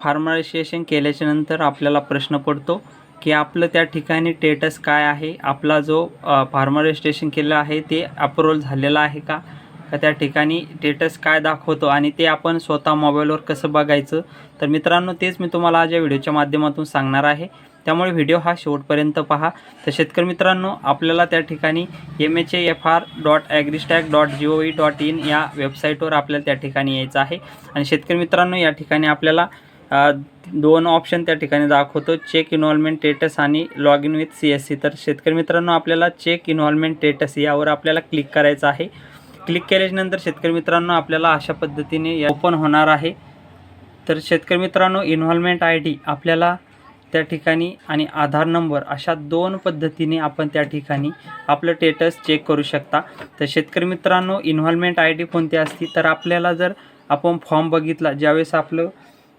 फार्मलायझेशन केल्याच्यानंतर आपल्याला प्रश्न पडतो की आपलं त्या ठिकाणी टेटस काय आहे? आपला जो फार्मर केलं आहे ते अप्रूव्हल झालेलं आहे का? का त्या ठिकाणी टेटस काय दाखवतो? आणि ते आपण स्वतः मोबाईलवर कसं बघायचं? तर मित्रांनो तेच मी तुम्हाला आज या व्हिडिओच्या माध्यमातून सांगणार आहे. त्यामुळे व्हिडिओ हा शेवटपर्यंत पहा. तर शेतकरी मित्रांनो आपल्याला त्या ठिकाणी M H F R dot AgriStack dot G O V dot in या वेबसाईटवर आपल्याला त्या ठिकाणी यायचं आहे. आणि शेतकरी मित्रांनो या ठिकाणी आपल्याला दोन ऑप्शन त्या ठिकाणी दाखवतो. चेक इन्व्हॉल्वमेंट स्टेटस आणि log in with C S C तर शेतकरी मित्रांनो आपल्याला चेक इन्व्हॉल्वमेंट स्टेटस यावर आपल्याला क्लिक करायचं आहे. क्लिक केल्याच्यानंतर शेतकरी मित्रांनो आपल्याला अशा पद्धतीने ओपन होणार आहे. तर शेतकरी मित्रांनो इन्व्हॉल्वमेंट आय डी आपल्याला त्या ठिकाणी आणि आधार नंबर अशा दोन पद्धतीने आपण त्या ठिकाणी आपलं स्टेटस चेक करू शकता. तर शेतकरी मित्रांनो इन्व्हॉल्वमेंट आय डी कोणती असती? तर आपल्याला जर आपण फॉर्म बघितला ज्यावेळेस आपलं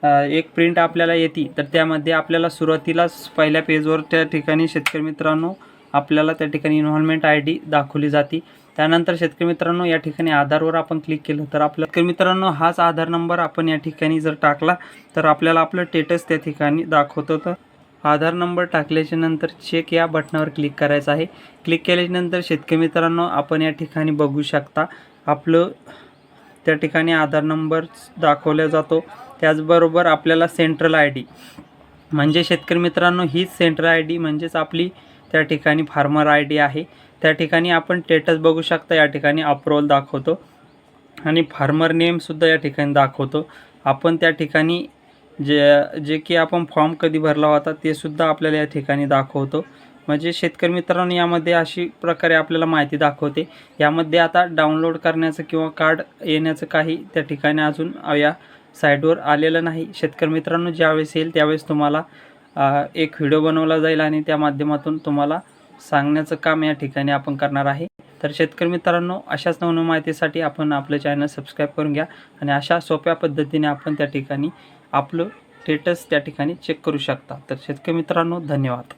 एक प्रिंट आपल्याला येते तर त्यामध्ये आपल्याला सुरुवातीलाच पहिल्या पेजवर त्या ठिकाणी शेतकरी मित्रांनो आपल्याला त्या ठिकाणी इन्व्हॉल्वमेंट आय डी दाखवली जाते. त्यानंतर शेतकरी मित्रांनो या ठिकाणी आधारवर आपण क्लिक केलं तर आपलं शेतकरी मित्रांनो हाच आधार नंबर आपण या ठिकाणी जर टाकला तर आपल्याला आपलं स्टेटस त्या ठिकाणी दाखवतं. तर आधार नंबर टाकल्याच्या नंतर चेक या बटनावर क्लिक करायचं आहे. क्लिक केल्याच्यानंतर शेतकरी मित्रांनो आपण या ठिकाणी बघू शकता आपलं त्या ठिकाणी आधार नंबर दाखवला जातो. त्याचबरोबर आपल्याला सेंट्रल आय डी म्हणजे शेतकरी मित्रांनो हीच सेंट्रल आय डी म्हणजेच आपली त्या ठिकाणी फार्मर आय डी आहे. त्या ठिकाणी आपण स्टेटस बघू शकता या ठिकाणी अप्रूवल दाखवतो. आणि फार्मर नेमसुद्धा या ठिकाणी दाखवतो. आपण त्या ठिकाणी जे जे की आपण फॉर्म कधी भरला होता ते सुद्धा आपल्याला या ठिकाणी दाखवतो. म्हणजे शेतकरी मित्रांनो यामध्ये अशी प्रकारे आपल्याला माहिती दाखवते. यामध्ये आता डाउनलोड करण्याचं किंवा कार्ड येण्याचं काही त्या ठिकाणी अजून या साईटवर आलेलं नाही. शेतकरी मित्रांनो ज्यावेळेस येईल त्यावेळेस तुम्हाला एक व्हिडिओ बनवला जाईल आणि त्या माध्यमातून तुम्हाला सांगण्याचं काम या ठिकाणी आपण करणार आहे. तर शेतकरी मित्रांनो अशाच नवनवीन माहितीसाठी आपण आपलं चॅनल सबस्क्राईब करून घ्या आणि अशा सोप्या पद्धतीने आपण त्या ठिकाणी आपलं स्टेटस त्या ठिकाणी चेक करू शकता. तर शेतकरी मित्रांनो धन्यवाद.